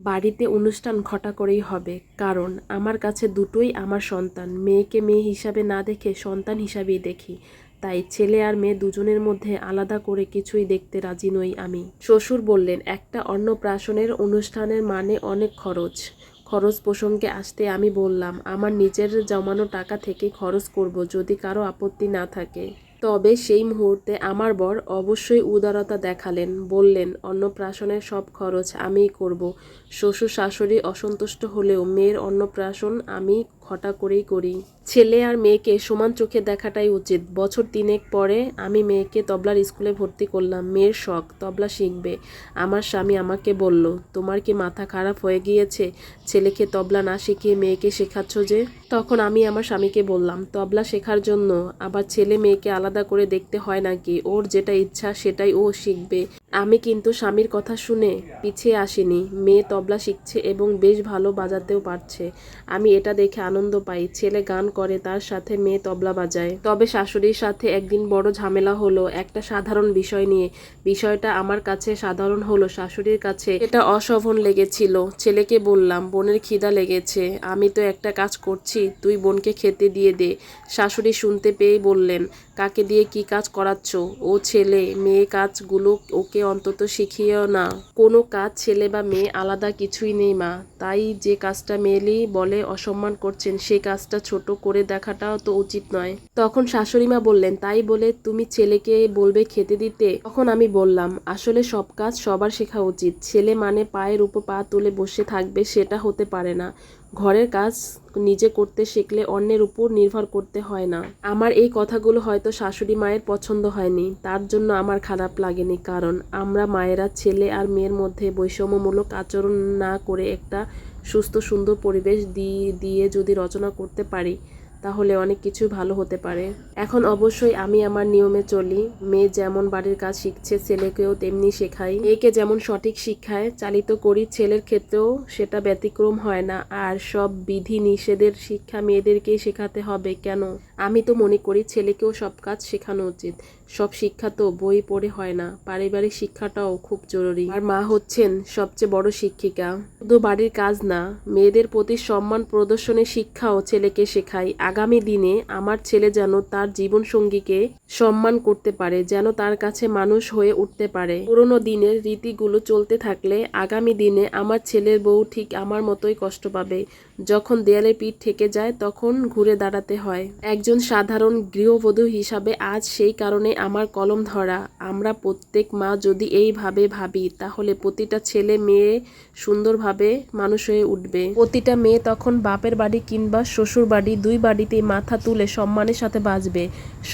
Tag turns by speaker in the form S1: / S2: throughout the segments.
S1: বাড়িতে অনুষ্ঠান ঘটা করেই হবে। কারণ, আমার কাছে দুটোই আমার সন্তান। মেয়েকে মেয়ে হিসাবে না দেখে সন্তান হিসাবেই দেখি। তাই ছেলে আর মেয়ে দুজনের মধ্যে আলাদা করে কিছুই দেখতে রাজি নই আমি। শ্বশুর বললেন, একটা অন্নপ্রাশনের অনুষ্ঠানের মানে অনেক খরচ। খরচ প্রসঙ্গে আসতে আমি বললাম, আমার নিজের জমানো টাকা থেকে খরচ করব যদি কারও আপত্তি না থাকে। তবে সেই মুহূর্তে আমার বর অবশ্যই উদারতা দেখালেন, বললেন, অন্নপ্রাশনের সব খরচ আমিই করব। শ্বশুর শাশুড়ি অসন্তুষ্ট হলেও মেয়ের অন্নপ্রাশন আমি ঘটা করেই করি। ছেলে আর মেয়েকে সমান চোখে দেখাটাই উচিত। বছর তিনেক পরে আমি মেয়েকে তবলার স্কুলে ভর্তি করলাম। মেয়ের শখ, তবলা শিখবে। আমার স্বামী আমাকে বলল, তোমার কি মাথা খারাপ হয়ে গিয়েছে? ছেলেকে তবলা না শিখিয়ে মেয়েকে শেখাচ্ছ যে তখন আমি আমার স্বামীকে বললাম, তবলা শেখার জন্য আবার ছেলে মেয়েকে আলাদা করে দেখতে হয় নাকি? ওর যেটা ইচ্ছা সেটাই ও শিখবে। আমি কিন্তু স্বামীর কথা শুনে পিছিয়ে আসিনি, মেয়ে তবলা শিখছে এবং বেশ ভালো বাজাতেও পারছে। আমি এটা দেখে আনন্দ পাই, ছেলে গান করে তার সাথে মেয়ে তবলা বাজায়। তবে শাশুড়ির সাথে একদিন বড় ঝামেলা হলো একটা সাধারণ বিষয় নিয়ে। বিষয়টা আমার কাছে সাধারণ হলো শাশুড়ির কাছে। এটা অশোভন লেগেছিল। ছেলেকে বললাম, বোনের খিদা লেগেছে, আমি তো একটা কাজ করছি, তুই বোনকে খেতে দিয়ে দে। শাশুড়ি শুনতে পেয়ে বললেন, কাকে দিয়ে কি কাজ করাচ্ছ? ও ছেলে, মেয়ে কাজগুলো ওকে অন্তত শিখিয়েও না। কোনো কাজ ছেলে বা মেয়ে আলাদা কিছুই নেই মা। তাই যে কাজটা মেয়েলি বলে অসম্মান করছেন সেই কাজটা ছোট করে দেখাটাও তো উচিত নয়। তখন শাশুড়ি মা বললেন, তাই বলে তুমি ছেলেকে বলবে খেতে দিতে? তখন আমি বললাম, আসলে সব কাজ সবার শেখা উচিত। ছেলে মানে পায়ের উপর পা তুলে বসে থাকবে, সেটা হতে পারে না। ঘরের কাজ নিজে করতে শিখলে অন্যের উপর নির্ভর করতে হয় না। আমার এই কথাগুলো হয়তো শাশুড়ি মায়ের পছন্দ হয়নি। তার জন্য আমার খারাপ লাগেনি। কারণ আমরা মায়েরা, ছেলে আর মেয়ের মধ্যে বৈষম্যমূলক আচরণ না করে একটা সুস্থ সুন্দর পরিবেশ দিয়ে দিয়ে যদি রচনা করতে পারি তাহলে অনেক কিছু ভালো হতে পারে। এখন অবশ্যই আমি আমার নিয়মে চলি। মেয়ে যেমন বাড়ির কাজ শিখছে, ছেলেকেও তেমনি শেখাই। মেয়েকে যেমন সঠিক শিক্ষায় চালিত করি, ছেলের ক্ষেত্রেও সেটা ব্যতিক্রম হয় না। আর সব বিধি নিষেধের শিক্ষা মেয়েদেরকেই শেখাতে হবে। কেন? আমি তো মনে করি ছেলেকেও সব কাজ শেখানো উচিত। সব শিক্ষা তো বই পড়ে হয় না। পারিবারিক শিক্ষাটাও খুব জরুরি। আর মা হচ্ছেন সবচেয়ে বড় শিক্ষিকা। শুধু বাড়ির কাজ না, মেয়েদের প্রতি সম্মান প্রদর্শনের শিক্ষাও ছেলেকে শেখায়। আগামী দিনে আমার ছেলে যেন তার জীবনসঙ্গীকে সম্মান করতে পারে, যেন তার কাছে মানুষ হয়ে উঠতে পারে। পুরোনো দিনের রীতিগুলো চলতে থাকলে আগামী দিনে আমার ছেলের বউ ঠিক আমার মতোই কষ্ট পাবে। যখন দেয়ালে পিঠ থেকে যায়, তখন ঘুরে দাঁড়াতে হয়। একজন সাধারণ গৃহবধূ হিসাবে আজ সেই কারণে আমার কলম ধরা। আমরা প্রত্যেক মা যদি এইভাবে ভাবি, তাহলে প্রতিটা ছেলে মেয়ে সুন্দরভাবে মানুষ হয়ে উঠবে। প্রতিটা মেয়ে তখন বাপের বাড়ি কিংবা শ্বশুর বাড়ি দুই বাড়িতেই মাথা তুলে সম্মানের সাথে বাঁচবে।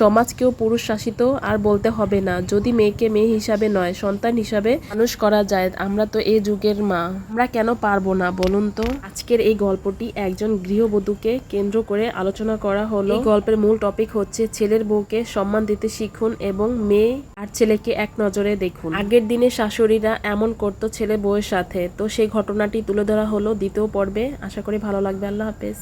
S1: সমাজকেও পুরুষ শাসিত আর বলতে হবে না, যদি মেয়েকে মেয়ে হিসাবে নয়, সন্তান হিসাবে মানুষ করা যায়, আমরা তো এই যুগের মা। আমরা কেন পারব না, বলুন তো? আজকের এই গল্পটি একজন গৃহবধূকে কেন্দ্র করে আলোচনা করা হলো। এই গল্পের মূল টপিক হচ্ছে ছেলের বউকে সম্মান দিতে শিখুন এবং মেয়ে আর ছেলেকে এক নজরে দেখুন। আগের দিনে শাশুড়িরা এমন করতো ছেলে বউয়ের সাথে। তো সেই ঘটনাটি তুলে ধরা হলো দ্বিতীয় পর্বে। আশা করি ভালো লাগবে। আল্লাহ হাফেজ।